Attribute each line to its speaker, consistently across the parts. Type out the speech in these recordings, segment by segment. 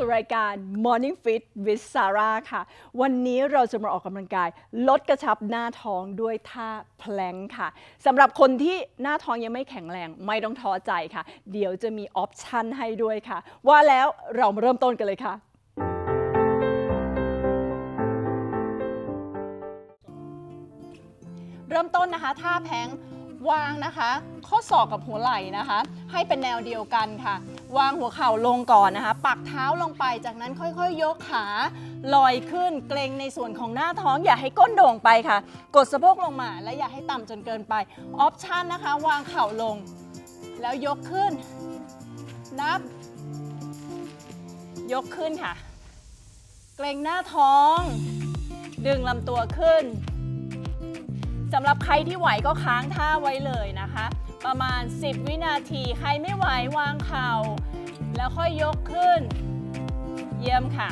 Speaker 1: สู่รายการ Morning Fit with Sarah ค่ะ วันนี้เราจะมาออกกำลังกาย ลดกระชับหน้าท้องด้วยท่าแพลงค่ะสำหรับคนที่หน้าท้องยังไม่แข็งแรง ไม่ต้องท้อใจค่ะ เดี๋ยวจะมีออปชันให้ด้วยค่ะ ว่าแล้วเรามาเริ่มต้นกันเลยค่ะ เริ่มต้นนะคะ ท่าแพลงวางนะคะ ข้อศอกกับหัวไหล่นะคะ ให้เป็นแนวเดียวกันค่ะ วางหัวเข่าลงก่อนนะคะ ปักเท้าลงไป จากนั้นค่อยๆยกขาลอยขึ้นเกรงในส่วนของหน้าท้อง อย่าให้ก้นโด่งไปค่ะ กดสะโพกลงมา และอย่าให้ต่ำจนเกินไป ออปชันนะคะ วางเข่าลง แล้วยกขึ้น นับ ยกขึ้นค่ะ เกรงหน้าท้อง ดึงลำตัวขึ้นสำหรับใครที่ไหวก็ค้างท่าไว้เลยนะคะ ประมาณ 10 วินาที ใครไม่ไหววางเข่า แล้วค่อยยกขึ้น เยี่ยมค่ะ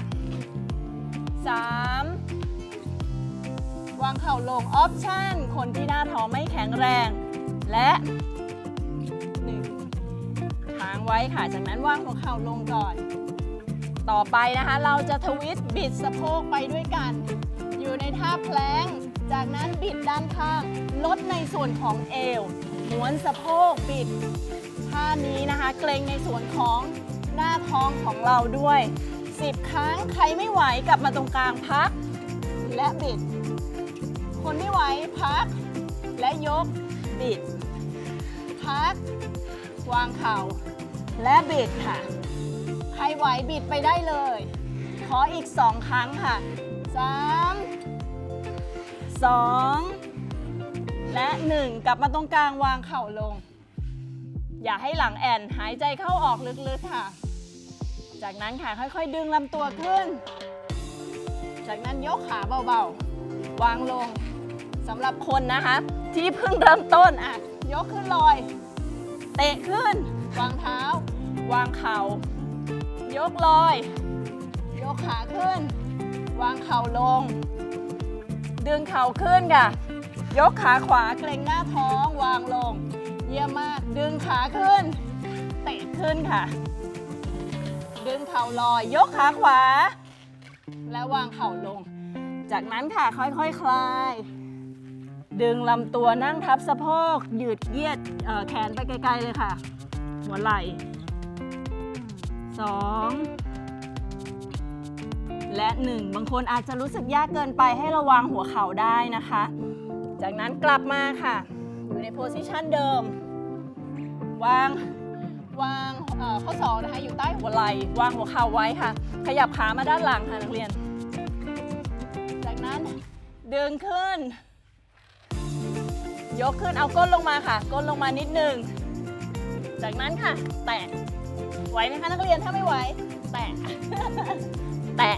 Speaker 1: 3 วางเข่าลงออปชั่นคนที่หน้าท้องไม่แข็งแรง และ1ค้างไว้ค่ะ จากนั้นวางหัวเข่าลงก่อน ต่อไปนะคะ เราจะทวิสต์บิดสะโพกไปด้วยกัน อยู่ในท่าแพลงจากนั้นบิดด้านข้าง ลดในส่วนของเอว ม้วนสะโพกบิดท่านี้นะคะ เกรงในส่วนของหน้าท้องของเราด้วย 10 ครั้งใครไม่ไหวกลับมาตรงกลางพัก และบิด คนไม่ไหวพัก และยกบิด พัก วางเข่า และบิดค่ะ ใครไหวบิดไปได้เลย ขออีก 2 ครั้งค่ะ 3 2 และ1กลับมาตรงกลางวางเข่าลง อย่าให้หลังแอนหายใจเข้าออกลึกๆค่ะ จากนั้นค่ะค่อยๆ ดึงลำตัวขึ้น จากนั้นยกขาเบาๆ วางลงสำหรับคนนะคะ ที่เพิ่งเริ่มต้นอะยกขึ้นลอย เตะขึ้น วางเท้า วางเข่ายกลอย ยกขาขึ้น วางเข่าลง ดึงเข่าขึ้นค่ะ ยกขาขวาเกรงหน้าท้องวางลง เยี่ยมมาก ดึงขาขึ้น เตะขึ้นค่ะ ดึงเข่าลอย ยกขาขวา แล้ววางเข่าลง จากนั้นค่ะค่อยๆคคลาย ดึงลำตัวนั่งทับสะโพกยืดเยียดเอ่อแขนไปไกลๆเลยค่ะ หัวไหล่สองและหนึ่งบางคนอาจจะรู้สึกยากเกินไปให้ระวังหัวเข่าได้นะคะ จากนั้นกลับมาค่ะ อยู่ในโพสิชันเดิม วางวางข้อศอกนะคะอยู่ใต้หัวไหล่วางหัวเข่าไว้ค่ะ ขยับขามาด้านหลังค่ะนักเรียน จากนั้นดึงขึ้น ยกขึ้นเอาก้นลงมาค่ะ ก้นลงมานิดนึง จากนั้นค่ะ แตะไหวไหมคะนักเรียนถ้าไม่ไหว แตะแตะ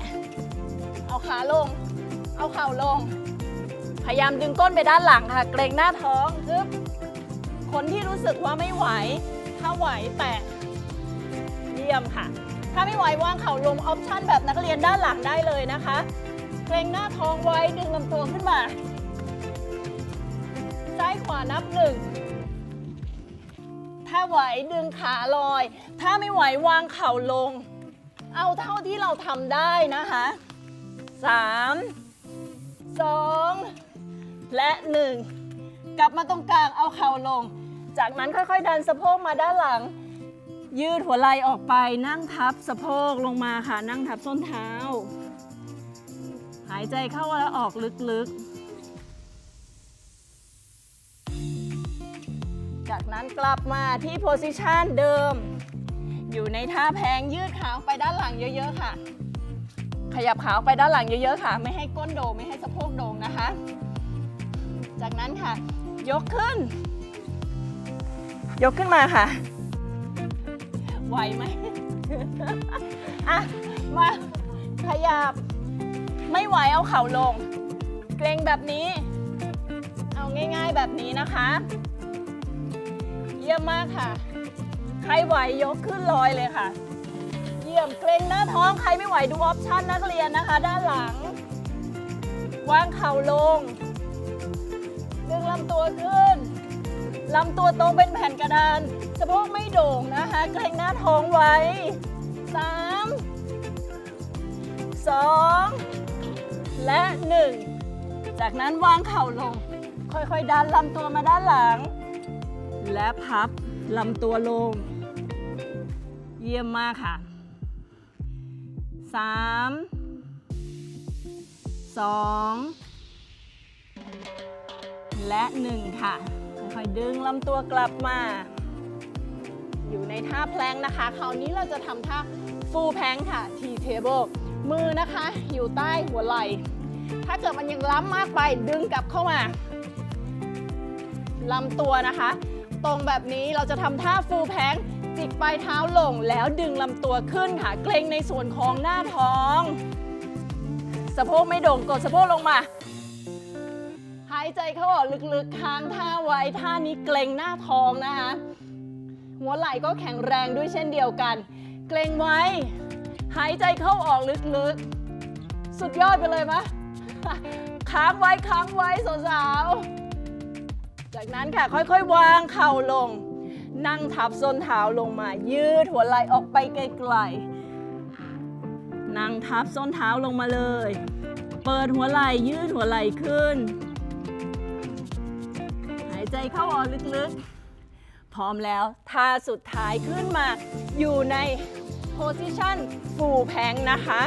Speaker 1: เอาขาลง เอาเข่าลง ยายามดึงก้นไปด้านหลังค่ะ เกรงหน้าท้องฮึบคนที่รู้สึกว่าไม่ไหว ถ้าไหวแตะเยี่ยมค่ะ ถ้าไม่ไหววางเข่าลงออปชั่นแบบนักเรียนด้านหลังได้เลยนะคะ เกรงหน้าท้องไว้ดึงลำตัวขึ้นมา ซ้ายขวานับหนึ่งถ้าไหวดึงขาลอย ถ้าไม่ไหววางเข่าลง เอาเท่าที่เราทำได้นะคะสามสอง และหนึ่งกลับมาตรงกลางเอาเข่าลง จากนั้นค่อยๆ ดันสะโพกมาด้านหลัง ยืดหัวไหล่ออกไปนั่งทับสะโพกลงมาค่ะ นั่งทับส้นเท้า หายใจเข้าแล้วออกลึกๆ จากนั้นกลับมาที่โพสิชันเดิม อยู่ในท่าแพงยืดขาไปด้านหลังเยอะๆค่ะ ขยับขาไปด้านหลังเยอะๆค่ะ ไม่ให้ก้นโดงไม่ให้สะโพกโด่งนะคะ จากนั้นค่ะ ยกขึ้น ยกขึ้นมาค่ะ ไหวไหม อะ มาขยับ ไม่ไหวเอาเข่าลง เกรงแบบนี้ เอาง่ายๆแบบนี้นะคะ เยี่ยมมากค่ะ ใครไหวยกขึ้นลอยเลยค่ะ เยี่ยมเกรงหน้าท้องใครไม่ไหวดูออปชั่นนักเรียนนะคะ ด้านหลัง วางเข่าลงดึ งลำตัวขึ้นลำตัวตรงเป็นแผ่นกระดานสะโพกไม่โด่งนะคะเกรงหน้าท้องไว้สามสองและหนึ่งจากนั้นวางเข่าลง ค่อยๆดันลำตัวมาด้านหลัง และพับลำตัวลง เยี่ยมมากค่ะสามสอง และหนึ่งค่ะ ค่อยๆดึงลำตัวกลับมา อยู่ในท่าแพลงนะคะ คราวนี้เราจะทำท่าฟูลแพลงค่ะ T table มือนะคะ อยู่ใต้หัวไหล่ ถ้าเกิดมันยังล้ำมากไปดึงกลับเข้ามาลำตัวนะคะ ตรงแบบนี้เราจะทำท่าฟูลแพลงจิกปลายเท้าลงแล้วดึงลำตัวขึ้นค่ะเกรงในส่วนของหน้าท้อง สะโพกไม่โด่งกดสะโพกลงมาายใจเข้าออกลึกๆ ค้างท่าไว้ท่านี้เกรงหน้าท้องนะคะ หัวไหล่ก็แข็งแรงด้วยเช่นเดียวกัน เกรงไว้ หายใจเข้าออกลึกๆ สุดยอดไปเลยมะค้างไว้ค้างไว้สาวๆ จากนั้นค่ะค่อยๆ วางเข่าลง นั่งทับส้นเท้าลงมา ยืดหัวไหล่ออกไปไกลๆ นั่งทับส้นเท้าลงมาเลย เปิดหัวไหล่ยืดหัวไหล่ขึ้นายใจเข้าออกลึกๆ พร้อมแล้วท่าสุดท้ายขึ้นมาอยู่ใน position full plank นะคะ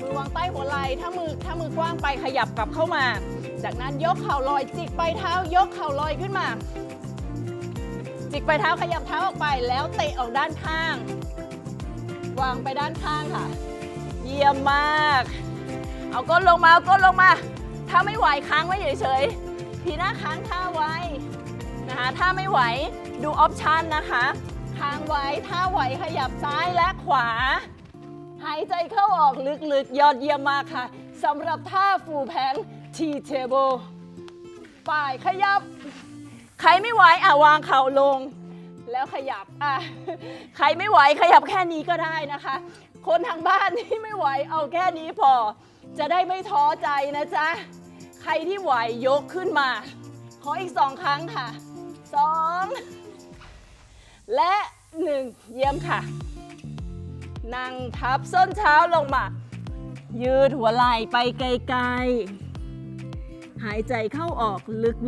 Speaker 1: มือวางใต้หัวไหล่ถ้ามือถ้ามือกว้างไปขยับกลับเข้ามา จากนั้นยกเข่าลอยจิกไปเท้ายกเข่าลอยขึ้นมา จิกไปเท้าขยับเท้าออกไปแล้วเตะออกด้านข้าง วางไปด้านข้างค่ะ เยี่ยมมาก เอาก้นลงมาเอาก้นลงมา ถ้าไม่ไหวค้างไว้เฉยๆ ทีหน้าค้างท่าไว้นะคะถ้าไม่ไหวดูออปชันนะคะ ค้างไว้ถ้าไหวขยับซ้ายและขวา หายใจเข้าออกลึกๆ ยอดเยี่ยมมากค่ะสำหรับท่าฟูแพง T table ป่ายขยับ ใครไม่ไหวอะวางเข่าลง แล้วขยับอะใครไม่ไหวขยับแค่นี้ก็ได้นะคะ คนทางบ้านที่ไม่ไหวเอาแค่นี้พอ จะได้ไม่ท้อใจนะจ๊ะ ครที่ไหวยกขึ้นมา ขออีกสองครั้งค่ะสองและหนึ่งเยี่ยมค่ะ นั่งทับส้นเท้าลงมา ยืดหัวไหล่ไปไกลๆ หายใจเข้าออก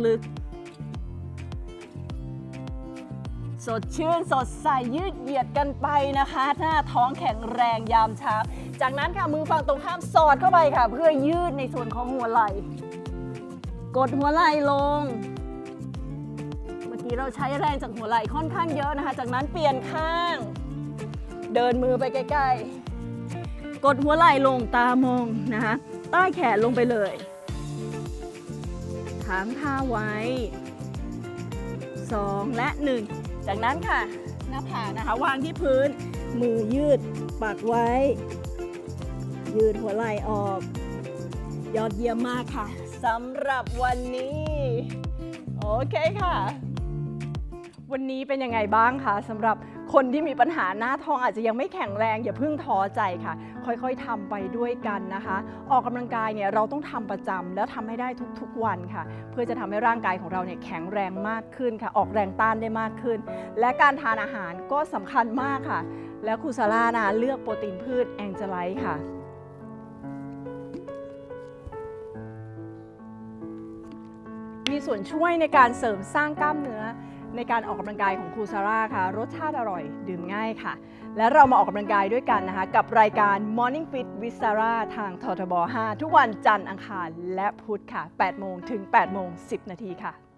Speaker 1: ลึกๆ สดชื่นสดใสยืดเหยียดกันไปนะคะ หน้าท้องแข็งแรงยามเช้า จากนั้นค่ะมือฝั่งตรงข้ามสอดเข้าไปค่ะ เพื่อยืดในส่วนของหัวไหล่ กดหัวไหล่ลง เมื่อกี้เราใช้แรงจากหัวไหล่ค่อนข้างเยอะนะคะ จากนั้นเปลี่ยนข้าง เดินมือไปใกล้ๆ กดหัวไหล่ลงตามองนะคะใต้แขนลงไปเลยค้างท่าไว้ 2 และ 1 จากนั้นค่ะ หน้าผากนะคะ วางที่พื้น มือยืดปักไว้ ยืดหัวไหล่ออก ยอดเยี่ยมมากค่ะ สำหรับวันนี้ โอเคค่ะ วันนี้เป็นยังไงบ้างคะสำหรับคนที่มีปัญหาหน้าท้องอาจจะยังไม่แข็งแรงอย่าเพิ่งท้อใจค่ะ ค่อยๆทำไปด้วยกันนะคะ ออกกำลังกายเนี่ยเราต้องทำประจำแล้วทำให้ได้ทุกๆวันค่ะ เพื่อจะทำให้ร่างกายของเราเนี่ยแข็งแรงมากขึ้นค่ะ ออกแรงต้านได้มากขึ้น และการทานอาหารก็สำคัญมากค่ะ แล้วครูซาร่านะเลือกโปรตีนพืชแองเจไลท์ค่ะ มีส่วนช่วยในการเสริมสร้างกล้ามเนื้อ ในการออกกำลังกายของครูซาร่าค่ะ รสชาติอร่อย ดื่มง่ายค่ะ และเรามาออกกำลังกายด้วยกันนะคะ กับรายการ Morning Fit with Sarah ทางททบ 5 ทุกวันจันทร์อังคารและพุธค่ะ8โมงถึง8โมง10 นาทีค่ะ